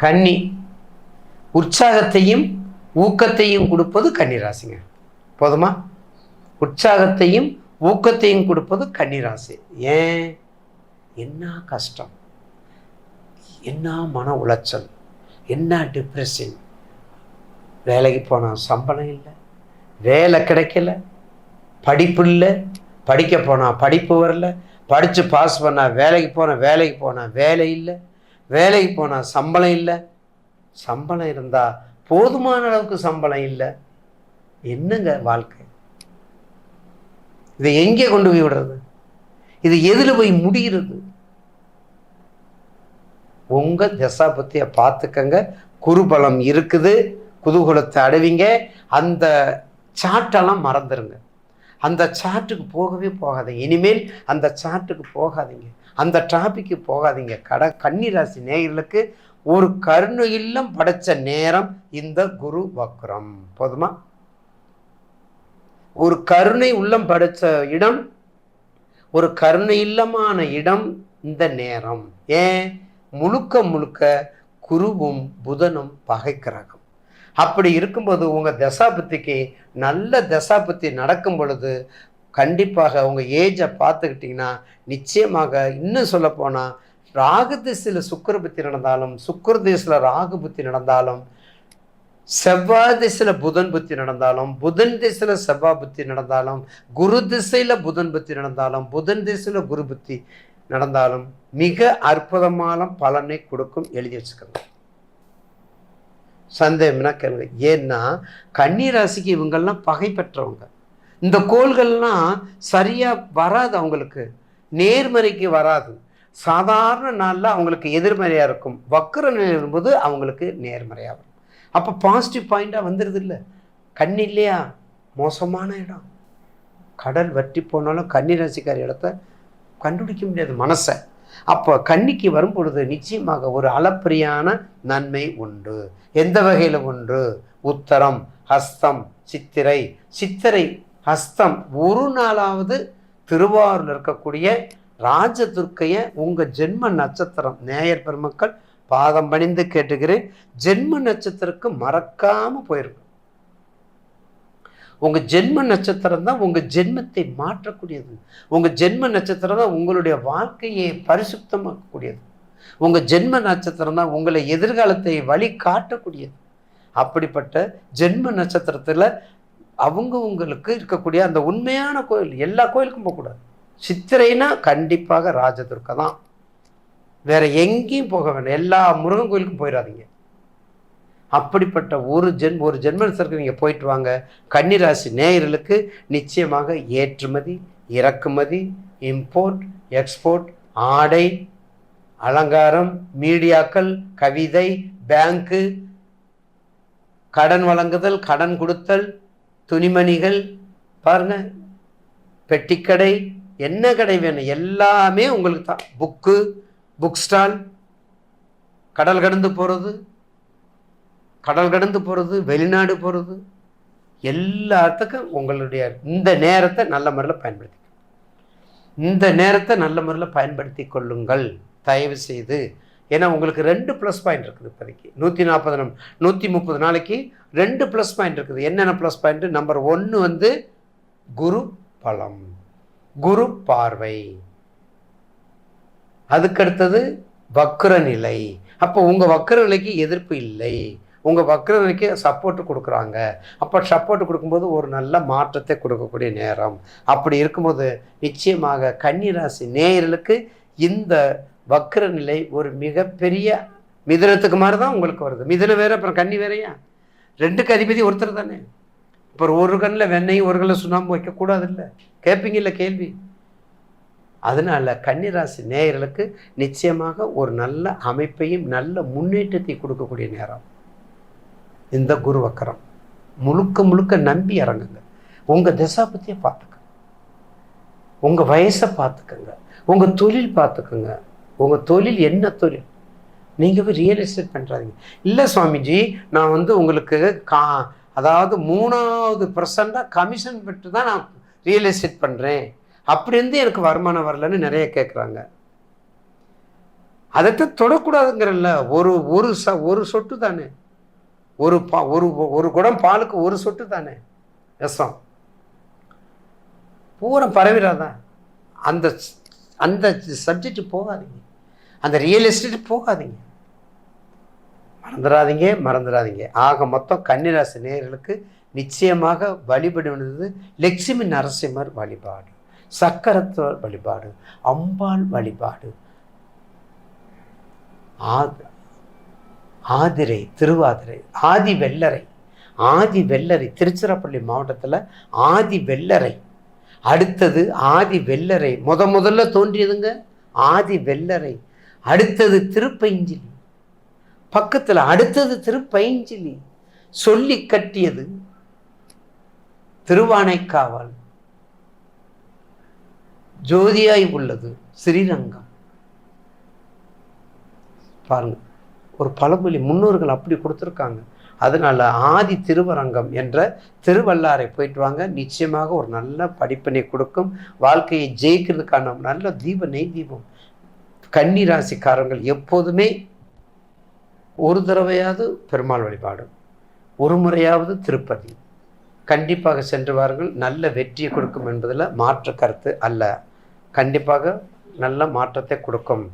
கன்னி உற்சாகத்தையும் ஊக்கத்தையும் கொடுப்பது கன்னிராசிங்க. போதுமா? உற்சாகத்தையும் ஊக்கத்தையும் கொடுப்பது கன்னிராசி. ஏன்? என்ன கஷ்டம்? என்ன மன உளைச்சல்? என்ன டிப்ரெஷன் வேலைக்கு போனால் சம்பளம் இல்லை. வேலை கிடைக்கல. படிப்பு இல்லை. படிக்க போனால் படிப்பு வரல. படித்து பாஸ் பண்ணால் வேலைக்கு போனால் வேலைக்கு போனால் வேலை இல்லை. வேலைக்கு போனால் சம்பளம் இல்லை. சம்பளம் இருந்தால் போதுமான அளவுக்கு சம்பளம் இல்லை. என்னங்க வாழ்க்கை? இதை எங்கே கொண்டு போய் விடுறது? இது எதில் போய் முடிகிறது? உங்கள் தசாபத்தியை பார்த்துக்கங்க. குருபலம் இருக்குது. குதூகலத்தை அடைவிங்க. அந்த சாட்டெல்லாம் மறந்துடுங்க அந்த சாட்டுக்கு போகவே போகாதீங்க. இனிமேல் அந்த சாட்டுக்கு போகாதீங்க. அந்த டாபிக்கு போகாதீங்க. கட கன்னிராசி நேயர்களுக்கு ஒரு கருணை இல்லம் படைச்ச நேரம் இந்த குரு வக்ரம். போதுமா? ஒரு கருணை உள்ளம் படைச்ச இடம் ஒரு கருணை இல்லமான இடம் இந்த நேரம். ஏன்? முழுக்க முழுக்க குருவும் புதனும் பகை கிரகம் அப்படி இருக்கும்போது உங்கள் தசாபத்திக்கு நல்ல தசாபத்தி நடக்கும் பொழுது கண்டிப்பாக உங்கள் ஏஜை பார்த்துக்கிட்டிங்கன்னா நிச்சயமாக இன்னும் சொல்லப்போனால் ராகு திசையில் சுக்கர புத்தி நடந்தாலும் சுக்கர திசையில் ராகு புத்தி நடந்தாலும் செவ்வாய் திசையில் புதன் புத்தி நடந்தாலும் புதன் திசையில் செவ்வாய் புத்தி நடந்தாலும் குரு திசையில் புதன் புத்தி நடந்தாலும் புதன் திசையில் குரு புத்தி நடந்தாலும் மிக அற்புதமான பலனை கொடுக்கும் எழுதி வச்சுக்கோங்க. சந்தேகம்னா கேளுங்க. ஏன்னா கன்னிராசிக்கு இவங்கெல்லாம் பகை பெற்றவங்க. இந்த கோள்கள்லாம் சரியாக வராது அவங்களுக்கு. நேர்மறைக்கு வராது. சாதாரண நாளில் அவங்களுக்கு எதிர்மறையாக இருக்கும். வக்கர நிலை இருக்கும்போது அவங்களுக்கு நேர்மறையாக வரும். அப்போ பாசிட்டிவ் பாயிண்டாக வந்துடுது இல்லை கண் இல்லையா? மோசமான இடம். கடல் வற்றி போனாலும் கன்னி ரசிக்கிற இடத்த கண்டுபிடிக்க முடியாது மனசை. அப்போ கன்னிக்கு வரும் பொழுது நிச்சயமாக ஒரு அளப்பரியான நன்மை உண்டு. எந்த வகையில் உண்டு உத்தரம் ஹஸ்தம் சித்திரை. சித்திரை ஹஸ்தம் ஒரு நாளாவது திருவாரூரில் இருக்கக்கூடிய ராஜதுர்க்கைய உங்கள் ஜென்ம நட்சத்திரம் நேயர் பெருமக்கள் பாதம் பணிந்து கேட்டுக்கிறேன் ஜென்ம நட்சத்திரக்கு மறக்காம போயிருக்கும் உங்க ஜென்ம நட்சத்திரம் தான் உங்க ஜென்மத்தை மாற்றக்கூடியது. உங்க ஜென்ம நட்சத்திரம் தான் உங்களுடைய வாழ்க்கையை பரிசுத்தமாக்கக்கூடியது. உங்க ஜென்ம நட்சத்திரம் தான் உங்களை எதிர்காலத்தை வழி காட்டக்கூடியது அப்படிப்பட்ட ஜென்ம நட்சத்திரத்தில் அவங்க உங்களுக்கு இருக்கக்கூடிய அந்த உண்மையான கோயில் எல்லா கோயிலுக்கும் போகக்கூடாது சித்திரைனா கண்டிப்பாக ராஜதுர்க்கை தான். வேற எங்கேயும் போக வேண்டாம். எல்லா முருகன் கோயிலுக்கும் போயிடாதீங்க. அப்படிப்பட்ட ஒரு ஜென் ஒரு ஜென்மத்திற்கு நீங்கள் போயிட்டு வாங்க. கன்னிராசி நேயர்களுக்கு நிச்சயமாக ஏற்றுமதி இறக்குமதி இம்போர்ட் எக்ஸ்போர்ட் ஆடை அலங்காரம் மீடியாக்கள் கவிதை பேங்க்கு கடன் வழங்குதல் கடன் கொடுத்தல் துணிமணிகள் பாருங்க பெட்டிக்கடை என்ன கடை வேணும்? எல்லாமே உங்களுக்கு தான். புக்கு புக் ஸ்டால் கடல் கடந்து போகிறது கடல் கடந்து போகிறது வெளிநாடு போகிறது எல்லாத்துக்கும் உங்களுடைய இந்த நேரத்தை நல்ல முறையில் பயன்படுத்தி இந்த நேரத்தை நல்ல முறையில் பயன்படுத்தி கொள்ளுங்கள். தயவு செய்து ஏன்னா உங்களுக்கு ரெண்டு ப்ளஸ் பாயிண்ட் இருக்குது இப்போதைக்கு. நூற்றி நாற்பது நம் நூற்றி முப்பது நாளைக்கு ரெண்டு ப்ளஸ் பாயிண்ட் இருக்குது. என்னென்ன ப்ளஸ் பாயிண்ட் நம்பர் ஒன்று வந்து குரு பலம் குரு பார்வை. அதுக்கடுத்தது வக்ர நிலை. அப்போ உங்கள் வக்ர நிலைக்கு எதிர்ப்பு இல்லை. உங்கள் வக்ர நிலைக்கு சப்போர்ட்டு கொடுக்குறாங்க. அப்போ சப்போர்ட் கொடுக்கும்போது ஒரு நல்ல மாற்றத்தை கொடுக்கக்கூடிய நேரம். அப்படி இருக்கும்போது நிச்சயமாக கன்னிராசி நேயர்களுக்கு இந்த வக்ர நிலை ஒரு மிகப்பெரிய மிதனத்துக்கு மாதிரி தான் உங்களுக்கு வருது. மிதுனம் வேற அப்புறம் கன்னி வேறையா? ரெண்டுக்கு அதிபதி ஒருத்தர் தானே. இப்போ ஒரு கண்ணில் வெண்ணையும் ஒரு கண்ணில் சுண்ணாம்பு வைக்கக்கூடாது இல்லை கேட்பீங்கல்ல கேள்வி. அதனால கன்னிராசி நேயர்களுக்கு நிச்சயமாக ஒரு நல்ல அமைப்பையும் நல்ல முன்னேற்றத்தை கொடுக்கக்கூடிய நேரம். இந்த குரு வக்கரம் முழுக்க முழுக்க நம்பி இறங்குங்க. உங்கள் தசாபத்தியை பார்த்துக்கங்க. உங்கள் வயசை பார்த்துக்கங்க. உங்கள் தொழில் பார்த்துக்கங்க. உங்கள் தொழில் என்ன தொழில்? நீங்கள் போய் ரியல் எஸ்டேட் பண்ணுறாதீங்க இல்லை சுவாமிஜி நான் வந்து உங்களுக்கு கா அதாவது மூணாவது பர்சண்டாக கமிஷன் பெற்று தான் நான் ரியல் எஸ்டேட் பண்ணுறேன் அப்படிருந்து எனக்கு வருமானம் வரலன்னு நிறைய கேட்குறாங்க அதைத்தான் தொடக்கூடாதுங்கிறல்ல. ஒரு ஒரு ச ஒரு சொட்டு தானே. ஒரு பா ஒரு ஒரு குடம் பாலுக்கு ஒரு சொட்டு தானே. விஷம் பூரா பரவிடாதான் அந்த அந்த சப்ஜெக்ட் போகாதீங்க. அந்த ரியல் எஸ்டேட் போகாதீங்க. மறந்துடாதீங்க மறந்துடாதீங்க ஆக மொத்தம் கன்னிராசி நேயர்களுக்கு நிச்சயமாக வழிபடுவது லட்சுமி நரசிம்மர் வழிபாடு சக்கரத்துவ வழிபாடு அம்பாள் வழிபாடு. ஆதிரை திருவாதிரை ஆதி வெள்ளரை ஆதி வெள்ளரை திருச்சிராப்பள்ளி மாவட்டத்தில் ஆதி வெள்ளரை. அடுத்தது ஆதி வெள்ளரை. முத முதல்ல தோன்றியதுங்க ஆதி வெள்ளரை. அடுத்தது திருப்பைஞ்சிலி. பக்கத்தில் அடுத்தது திருப்பைஞ்சிலி. சொல்லி கட்டியது திருவானைக்காவல். ஜோதியாய் உள்ளது ஸ்ரீரங்கம் பாருங்க ஒரு பழமொழி முன்னோர்கள் அப்படி கொடுத்துருக்காங்க. அதனால ஆதி திருவரங்கம் என்ற திருவள்ளாரை போயிட்டு வாங்க. நிச்சயமாக ஒரு நல்ல படிப்பினை கொடுக்கும். வாழ்க்கையை ஜெயிக்கிறதுக்கான நல்ல தீப நெய் தீபம் கன்னி ராசிக்காரங்கள் எப்போதுமே ஒரு தடவையாவது பெருமாள் வழிபாடு ஒரு முறையாவது திருப்பதி. கண்டிப்பாக சென்றுவார்கள். நல்ல வெற்றியை கொடுக்கும் என்பதில் மாற்று கருத்து அல்ல. கண்டிப்பாக நல்ல மாற்றத்தை கொடுக்கும்.